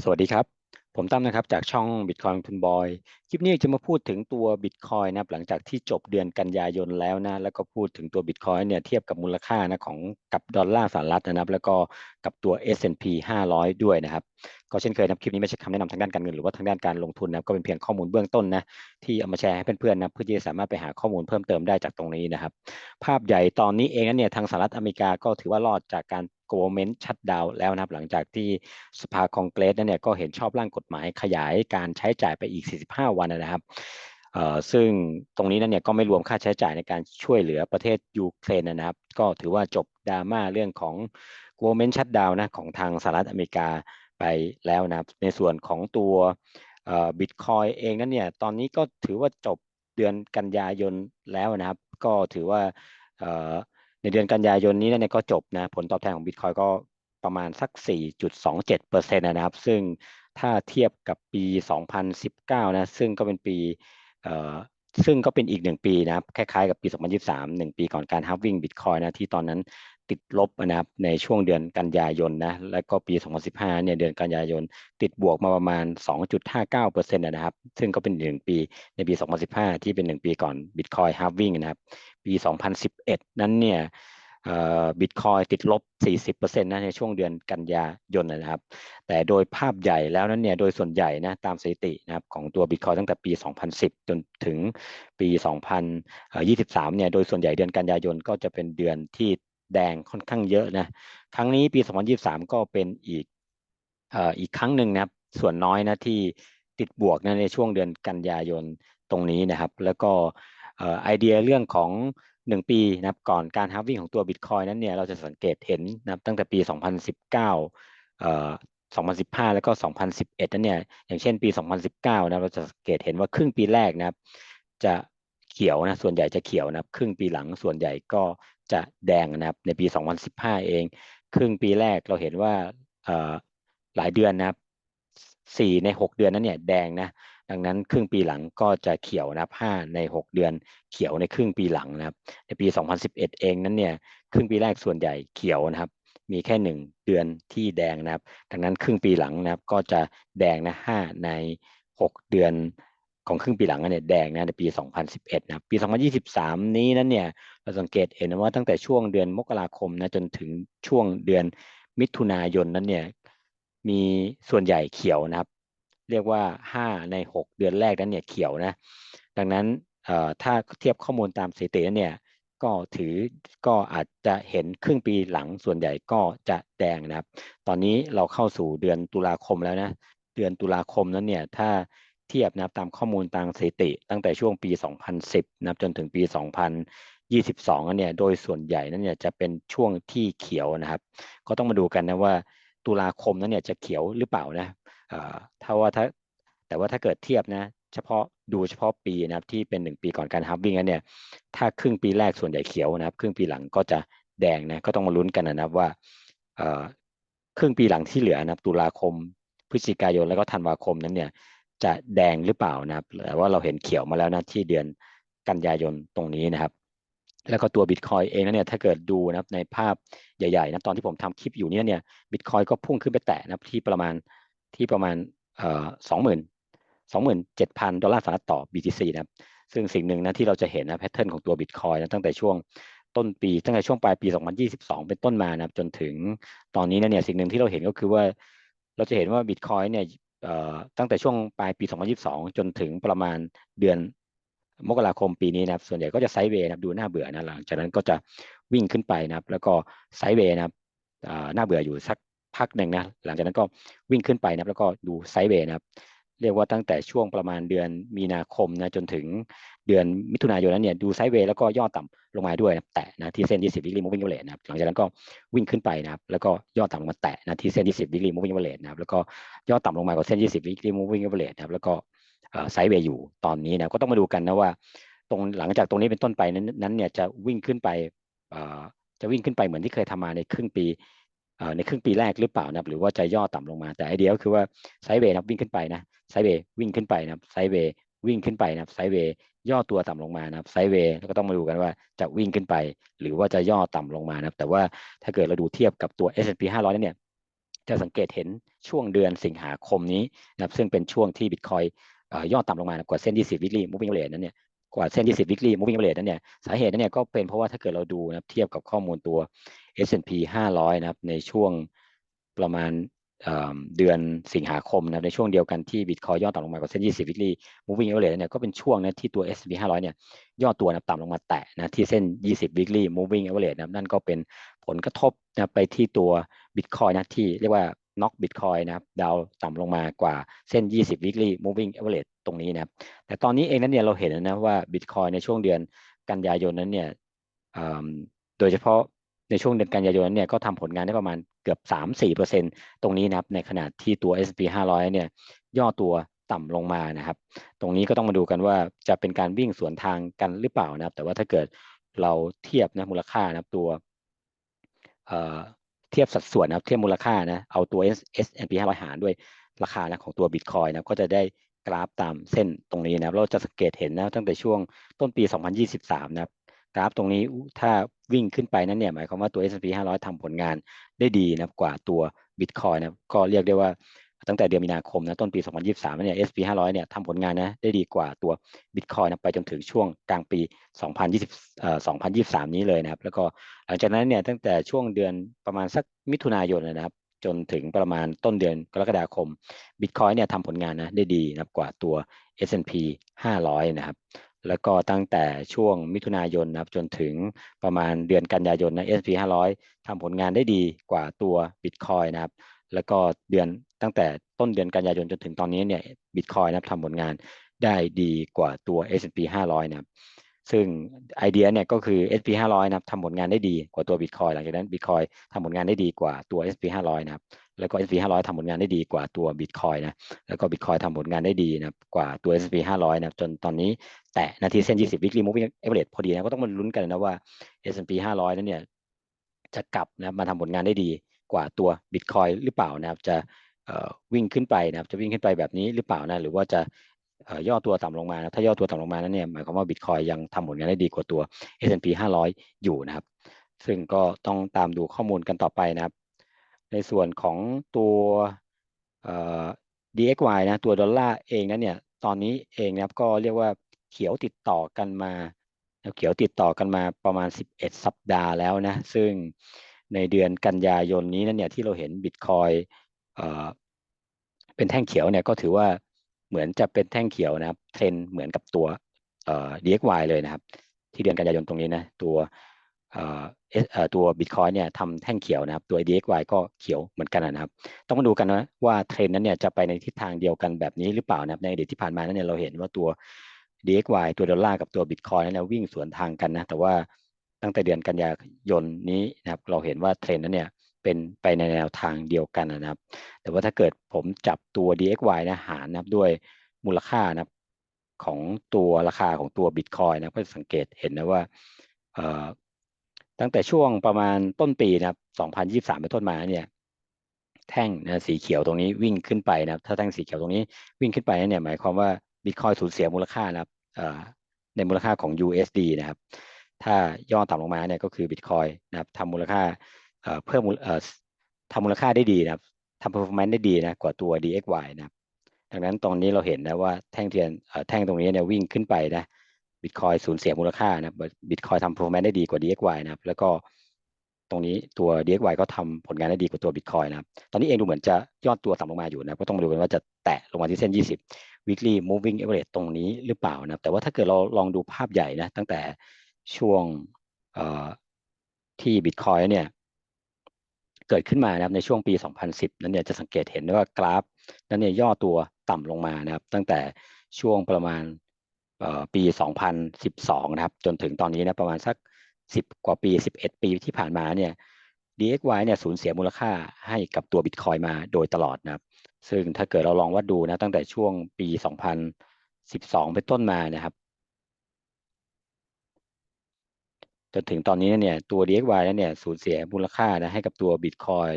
สวัสดีครับ ผมตั้มนะครับจากช่อง Bitcoin ทุนบอย คลิปนี้จะมาพูดถึงตัว Bitcoin นะครับหลังจากที่จบเดือนกันยายนแล้วนะ แล้วก็พูดถึงตัว Bitcoin เนี่ยเทียบกับมูลค่านะของกับดอลลาร์สหรัฐนะครับ แล้วก็กับตัว S&P 500 ด้วยนะครับ ก็เช่นเคยนะคลิปนี้ไม่ใช่คำแนะนำทางด้านการเงินหรือว่าทางด้านการลงทุนนะก็เป็นเพียงข้อมูลเบื้องต้นนะที่เอามาแชร์ให้เพื่อนๆนะเพื่อที่จะสามารถไปหาข้อมูลเพิ่มเติมได้จากตรงนี้นะครับ ภาพใหญ่ตอนนี้เองนั้นเนี่ยทางสหรัฐอเมริกาก็ถือว่ารอดจากการ government shutdown แล้วนะครับหลังจากที่สภาคองเกรสเนี่ยก็เห็นชอบร่างกฎหมายขยายการใช้จ่ายไปอีก 45 วันนะครับซึ่งตรงนี้นั่นเนี่ยก็ไม่รวมค่าใช้จ่ายในการช่วยเหลือประเทศยูเครนนะครับ ก็ถือว่าจบดราม่าเรื่องของ government shutdown นะของทางสหรัฐอเมริกาไปแล้วนะครับ ในส่วนของตัวบิตคอยเองนั้นเนี่ยตอนนี้ก็ถือว่าจบเดือนกันยายนแล้วนะครับ ก็ถือว่า ในเดือนกันยายนนี้เนี่ยก็จบนะผลตอบแทนของบิตคอยก็ประมาณสัก 4.27%นะครับ ซึ่งถ้าเทียบกับปี 2019 นะ ซึ่งก็เป็นปีซึ่งก็เป็นอีกหนึ่งปีนะครับ คล้ายๆกับปี 2023หนึ่งปีก่อนการฮับวิ่งบิตคอยนะ ที่ตอนนั้น ติดลบนะครับในช่วงเดือนกันยายนนะแล้วก็ปี 2015 เนี่ยเดือนกันยายน ติดบวกมาประมาณ 2.59%นะครับ ซึ่งก็เป็นหนึ่งปีในปี 2015 ที่เป็นหนึ่งปีก่อนบิตคอยฮับวิ่งนะครับ ปี 2011 นั้นเนี่ยบิตคอยติดลบ 40%นะในช่วงเดือนกันยายนนะครับ แต่โดยภาพใหญ่แล้วนั้นเนี่ยโดยส่วนใหญ่นะตามสถิตินะครับของตัวบิตคอยตั้งแต่ปี 2010 จนถึงปี 2023 เนี่ยโดยส่วนใหญ่เดือนกันยายนก็จะเป็นเดือนที่ แดงค่อนข้างเยอะนะครั้งนี้ปี 2023 ก็เป็นอีกอีกครั้งหนึ่งนะครับส่วนน้อยนะที่ติดบวกนะในช่วงเดือนกันยายนตรงนี้นะครับ แล้วก็ไอเดียเรื่องของหนึ่งปีนะครับก่อนการฮาวิ่งของตัวบิตคอยนั้นเนี่ยเราจะสังเกตเห็นนะครับตั้งแต่ปี 2019เอ่อ2015 แล้วก็ 2011 นั้นเนี่ย อย่างเช่นปี 2019 นะ เราจะสังเกตเห็นว่าครึ่งปีแรกนะครับ จะเขียวนะ ส่วนใหญ่จะเขียวนะ ครึ่งปีหลังส่วนใหญ่ก็ จะแดงนะครับในปี 2015 เอง ครึ่งปีแรกเราเห็นว่าหลายเดือนนะครับ4ใน6เดือนนั้นเนี่ยแดงนะดังนั้นครึ่งปีหลังก็จะเขียวนะครับ5ใน6เดือนเขียวในครึ่งปีหลังนะครับ ในปี 2011 เองนั้นเนี่ยครึ่งปีแรกส่วนใหญ่เขียวนะครับ มีแค่1เดือนที่แดงนะครับ ดังนั้นครึ่งปีหลังนะครับก็จะแดงนะ5ใน6เดือน ของครึ่งปีหลังเนี่ยแดงนะในปี 2011 นะปี 2023 นี้นั้นเนี่ยเราสังเกตเห็นว่าตั้งแต่ช่วงเดือนมกราคมนะจนถึงช่วงเดือนมิถุนายนนั้นเนี่ยมีส่วนใหญ่เขียวนะครับ เรียกว่า 5 ใน 6 เดือนแรกนั้นเนี่ยเขียวนะดังนั้นถ้าเทียบข้อมูลตามสถิติเนี่ยก็ถือก็อาจจะเห็นครึ่งปีหลังส่วนใหญ่ก็จะแดงนะครับ ตอนนี้เราเข้าสู่เดือนตุลาคมแล้วนะเดือนตุลาคมนั้นเนี่ยถ้า เทียบนะครับตามข้อมูลตามสถิติ ตั้งแต่ช่วงปี 2010นะครับจนถึงปี 2022เนี่ยโดยส่วนใหญ่นั้นเนี่ยจะเป็นช่วงที่เขียวนะครับ ก็ต้องมาดูกันนะว่าตุลาคมนั้นเนี่ยจะเขียวหรือเปล่านะถ้าว่าถ้าแต่ว่าถ้าเกิดเทียบนะเฉพาะดูเฉพาะปีนะครับที่เป็นหนึ่งปีก่อนการฮับวิ่งนั้นเนี่ยถ้าครึ่งปีแรกส่วนใหญ่เขียวนะครับ ครึ่งปีหลังก็จะแดงนะก็ต้องมาลุ้นกันนะครับว่าครึ่งปีหลังที่เหลือนะครับตุลาคมพฤศจิกายนแล้วก็ธันวาคมนั้นเนี่ย จะแดงหรือเปล่านะครับแต่ว่าเราเห็นเขียวมาแล้วนะที่เดือนกันยายนตรงนี้นะครับ แล้วก็ตัวบิตคอยเองนะเนี่ยถ้าเกิดดูนะครับในภาพใหญ่ๆนะตอนที่ผมทำคลิปอยู่เนี่ยเนี่ยบิตคอยก็พุ่งขึ้นไปแตะนะครับที่ประมาณที่ประมาณสองหมื่นสองหมื่นเจ็ดพันดอลลาร์สหรัฐต่อ BTC นะครับซึ่งสิ่งหนึ่งนะที่เราจะเห็นนะแพทเทิร์นของตัวบิตคอยนะตั้งแต่ช่วงต้นปีตั้งแต่ช่วงปลายปี 2022 เป็นต้นมานะจนถึงตอนนี้นะเนี่ยสิ่งหนึ่งที่เราเห็นก็คือว่า เราจะเห็นว่าบิตคอยเนี่ย ตั้งแต่ช่วงปลายปี 2022 จนถึงประมาณเดือนมกราคมปีนี้นะครับ ส่วนใหญ่ก็จะไซด์เวย์นะครับดูน่าเบื่อนะหลังจากนั้นก็จะวิ่งขึ้นไปนะครับ แล้วก็ไซด์เวย์นะครับน่าเบื่ออยู่สักพักหนึ่งนะหลังจากนั้นก็วิ่งขึ้นไปนะครับ แล้วก็ดูไซด์เวย์นะครับ เรียกว่าตั้งแต่ช่วงประมาณเดือนมีนาคมนะจนถึงเดือนมิถุนายนนั้นเนี่ยดูไซด์เวย์แล้วก็ย่อต่ำลงมาด้วยนะแตะนะที่เส้น20 weekly moving average นะครับหลังจากนั้นก็วิ่งขึ้นไปนะครับแล้วก็ย่อต่ำลงมาแตะนะที่เส้น20 weekly moving average นะครับแล้วก็ย่อต่ำลงมากว่าเส้น20 weekly moving average นะครับแล้วก็ไซด์เวย์อยู่ตอนนี้นะก็ต้องมาดูกันนะว่า ตรงหลังจากตรงนี้เป็นต้นไปนั้นเนี่ยจะวิ่งขึ้นไปจะวิ่งขึ้นไปเหมือนที่เคยทำมาในครึ่งปี ในครึ่งปีแรกหรือเปล่านะหรือว่าจะย่อต่ำลงมาแต่ไอเดียก็คือว่าไซเวย์นะวิ่งขึ้นไปนะไซเวย์วิ่งขึ้นไปนะไซเวย์วิ่งขึ้นไปนะไซเวย์ย่อตัวต่ำลงมานะไซเวย์แล้วก็ต้องมาดูกันว่าจะวิ่งขึ้นไป หรือว่าจะย่อต่ำลงมานะแต่ว่าถ้าเกิดเราดูเทียบกับตัว S&P 500นั่นเนี่ยจะสังเกตเห็นช่วงเดือนสิงหาคมนี้นะครับซึ่งเป็นช่วงที่บิตคอยย่อต่ำลงมากว่าเส้น20 weekly moving average นั้นเนี่ยกว่าเส้น20 weekly moving average นั้นเนี่ยสาเหตุนั้นเนี่ยก็เป็นเพราะว่าถ้าเกิดเราดูนะเทียบกับข้อมูลตัว S&P 500 นะครับในช่วงประมาณเดือนสิงหาคมนะในช่วงเดียวกันที่บิตคอยย่อต่ำลงมากว่าเส้น 20 weekly moving average เนี่ยก็เป็นช่วงนะที่ตัว S&P 500 เนี่ยย่อตัวนะต่ำลงมาแตะนะที่เส้น 20 weekly moving average นะนั่นก็เป็นผลกระทบนะไปที่ตัวบิตคอยนะที่เรียกว่าน็อกบิตคอยนะครับดาวต่ำลงมากว่าเส้น 20 weekly moving average ตรงนี้นะครับแต่ตอนนี้เองนั้นเนี่ยเราเห็นนะว่าบิตคอยในช่วงเดือนกันยายนนั้นเนี่ยโดยเฉพาะ ในช่วงเดือนกันยายนเนี่ยก็ทำผลงานได้ประมาณเกือบ 3-4%ตรงนี้นะครับในขณะที่ตัว S&P 500 เนี่ยย่อตัวต่ำลงมานะครับ ตรงนี้ก็ต้องมาดูกันว่าจะเป็นการวิ่งสวนทางกันหรือเปล่านะครับ แต่ว่าถ้าเกิดเราเทียบนะมูลค่านะครับตัวเทียบสัดส่วนนะครับเทียบมูลค่านะเอาตัว S&P 500 หารด้วยราคานะของตัว Bitcoin นะก็จะได้กราฟตามเส้นตรงนี้นะครับเราจะสังเกตเห็นนะตั้งแต่ช่วงต้นปี 2023 นะครับ กราฟตรงนี้ถ้าวิ่งขึ้นไปนั้นเนี่ยหมายความว่าตัว S&P 500ทำผลงานได้ดีนะกว่าตัว Bitcoin นะก็เรียกได้ว่าตั้งแต่เดือนมีนาคมนะต้นปี 2023เนี่ย S&P 500 เนี่ยทำผลงานนะได้ดีกว่าตัว Bitcoin นะไปจนถึงช่วงกลางปี 2020เอ่อ2023 นี้เลยนะครับ แล้วก็หลังจากนั้นเนี่ยตั้งแต่ช่วงเดือนประมาณสักมิถุนายนนะครับ จนถึงประมาณต้นเดือนกรกฎาคม Bitcoin เนี่ยทำผลงานนะได้ดีนะกว่าตัว S&P 500 นะครับ แล้วก็ตั้งแต่ช่วงมิถุนายนนะครับจนถึงประมาณเดือนกันยายนนะ S&P 500 ทำผลงานได้ดีกว่าตัว Bitcoin นะครับ แล้วก็เดือนตั้งแต่ต้นเดือนกันยายนจนถึงตอนนี้เนี่ย Bitcoin นะครับทำผลงานได้ดีกว่าตัว S&P 500 นะครับ ซึ่งไอเดียเนี่ยก็คือ S&P 500 นะครับทำผลงานได้ดีกว่าตัว Bitcoin หลังจากนั้น Bitcoin ทำผลงานได้ดีกว่าตัว S&P 500 นะครับ แล้วก็ S&P 500ทำผลงานได้ดีกว่าตัว Bitcoin นะแล้วก็ Bitcoin ทำผลงานได้ดีนะกว่าตัว S&P 500นะจนตอนนี้แตะนาทีเส้น 20 weekly moving average พอดีนะก็ต้องมาลุ้นกันนะว่า S&P 500 นั้นเนี่ยจะกลับนะมาทำผลงานได้ดีกว่าตัว Bitcoin หรือเปล่านะครับจะวิ่งขึ้นไปนะครับจะวิ่งขึ้นไปแบบนี้หรือเปล่านะหรือว่าจะย่อตัวต่ำลงมานะถ้าย่อตัวต่ำลงมานั้นเนี่ยหมายความว่า Bitcoin ยังทำผลงานได้ดีกว่าตัว S&P 500 อยู่นะครับ ซึ่งก็ต้องตามดูข้อมูลกันต่อไปนะครับ ในส่วนของตัว DXY นะตัวดอลลาร์เองนั้นเนี่ยตอนนี้เองนะครับก็เรียกว่าเขียวติดต่อกันมาเขียวติดต่อกันมาประมาณ 11 สัปดาห์แล้วนะซึ่งในเดือนกันยายนนี้นั่นเนี่ยที่เราเห็นบิตคอยเป็นแท่งเขียวเนี่ยก็ถือว่าเหมือนจะเป็นแท่งเขียวนะครับเทรนเหมือนกับตัว DXY เลยนะครับ ที่เดือนกันยายนตรงนี้นะตัว ตัวบิตคอยเนี่ยทำแท่งเขียวนะครับ ตัว DXY ก็เขียวเหมือนกันนะครับ ต้องมาดูกันนะว่าเทรนนั้นเนี่ยจะไปในทิศทางเดียวกันแบบนี้หรือเปล่านะครับ ในอดีตที่ผ่านมานั้นเนี่ยเราเห็นว่าตัว DXY ตัวดอลลาร์กับตัวบิตคอยนั้นวิ่งสวนทางกันนะ แต่ว่าตั้งแต่เดือนกันยายนนี้นะครับ เราเห็นว่าเทรนนั้นเนี่ยเป็นไปในแนวทางเดียวกันนะครับ แต่ว่าถ้าเกิดผมจับตัว DXY นะหารนะครับด้วยมูลค่านะครับของตัวราคาของตัวบิตคอยนะก็สังเกตเห็นนะว่า ตั้งแต่ช่วงประมาณต้นปีนะครับ 2023 เป็นต้นมาเนี่ยแท่งนะสีเขียวตรงนี้วิ่งขึ้นไปนะครับ ถ้าแท่งสีเขียวตรงนี้วิ่งขึ้นไปเนี่ยหมายความว่าบิตคอยสูญเสียมูลค่านะครับในมูลค่าของ USD นะครับ ถ้าย่อต่ำลงมาเนี่ยก็คือบิตคอยนะครับทำมูลค่าเพิ่มทำมูลค่าได้ดีนะครับทำ performance ได้ดีนะกว่าตัว DXY นะครับ ดังนั้นตรงนี้เราเห็นนะว่าแท่งเทียนแท่งตรงนี้เนี่ยวิ่งขึ้นไปนะ บิตคอยสูญเสียมูลค่านะบิตคอยทำ performance ได้ดีกว่า DXY นะครับ แล้วก็ตรงนี้ตัว DXY ก็ทำผลงานได้ดีกว่าตัวบิตคอยนะครับ ตอนนี้เองดูเหมือนจะยอดตัวต่ำลงมาอยู่นะก็ต้องมาดูกันว่าจะแตะลงมาที่เส้น 20 weekly moving average ตรงนี้หรือเปล่านะแต่ว่าถ้าเกิดเราลองดูภาพใหญ่นะ ตั้งแต่ช่วงที่บิตคอยเนี่ยเกิดขึ้นมานะครับในช่วงปี 2010 นั้นเนี่ยจะสังเกตเห็นได้ว่ากราฟ นั้นเนี่ยย่อตัวต่ำลงมานะครับ ตั้งแต่ช่วงประมาณ ปี 2012 นะครับ จนถึงตอนนี้นะประมาณสัก 10 กว่าปี 11 ปีที่ผ่านมาเนี่ย DXY เนี่ยสูญเสียมูลค่าให้กับตัว Bitcoin มาโดยตลอดนะครับ ซึ่งถ้าเกิดเราลองวัดดูนะตั้งแต่ช่วงปี 2012 เป็นต้นมานะครับ จนถึงตอนนี้เนี่ยตัว DXY เนี่ยสูญเสียมูลค่านะให้กับตัว Bitcoin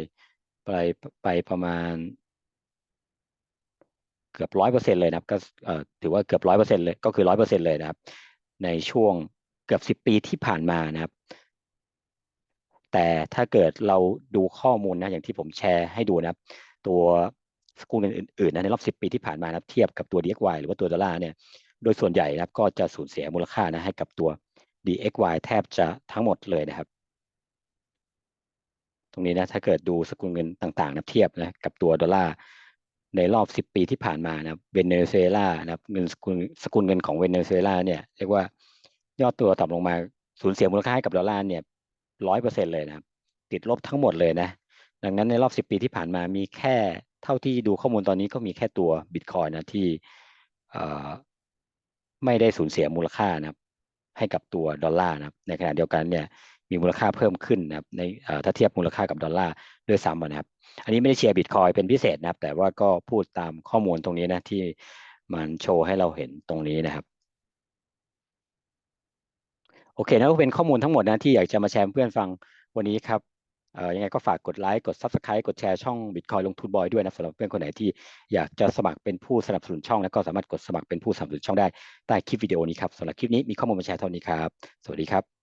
ไปไปประมาณ เกือบร้อยเปอร์เซ็นเลยนะครับก็ถือว่าเกือบร้อยเปอร์เซ็นเลยก็คือร้อยเปอร์เซ็นเลยนะครับ ในช่วงเกือบสิบปีที่ผ่านมานะครับ แต่ถ้าเกิดเราดูข้อมูลนะอย่างที่ผมแชร์ให้ดูนะครับ ตัวสกุลเงินอื่นๆนะในรอบ10ปีที่ผ่านมานะครับเทียบกับตัว DXY หรือว่าตัวดอลลาร์เนี่ยโดยส่วนใหญ่นะครับก็จะสูญเสียมูลค่านะให้กับตัว DXY แทบจะทั้งหมดเลยนะครับ ตรงนี้นะถ้าเกิดดูสกุลเงินต่างๆนะเทียบนะกับตัวดอลลาร์ ในรอบ 10 ปีที่ผ่านมานะครับเวเนซุเอลานะครับเงินสกุลสกุลเงินของเวเนซุเอลาเนี่ยเรียกว่ายอดตัวต่ำลงมาสูญเสียมูลค่าให้กับดอลลาร์เนี่ยร้อยเปอร์เซ็นเลยนะครับ ติดลบทั้งหมดเลยนะ ดังนั้นในรอบ 10 ปีที่ผ่านมามีแค่เท่าที่ดูข้อมูลตอนนี้ก็มีแค่ตัวบิตคอยนะที่ไม่ได้สูญเสียมูลค่านะครับให้กับตัวดอลลาร์นะครับในขณะเดียวกันเนี่ย มีมูลค่าเพิ่มขึ้นนะครับในถ้าเทียบมูลค่ากับดอลลาร์ด้วยซ้ำนะครับ อันนี้ไม่ได้เชียร์บิตคอยเป็นพิเศษนะครับ แต่ว่าก็พูดตามข้อมูลตรงนี้นะที่มันโชว์ให้เราเห็นตรงนี้นะครับโอเคนะก็เป็นข้อมูลทั้งหมดนะที่อยากจะมาแชร์เพื่อนฟังวันนี้ครับเอ่ยังไงก็ฝากกดไลค์กด Subscribe กดแชร์ช่อง Bitcoin ลงทุนบอยด้วยนะสำหรับเพื่อนคนไหนที่อยากจะสมัครเป็นผู้สนับสนุนช่อง แล้วก็สามารถกดสมัครเป็นผู้สนับสนุนช่องได้ใต้คลิปวิดีโอนี้ครับสำหรับคลิปนี้มีข้อมูลมาแชร์เท่านี้ครับ สวัสดีครับ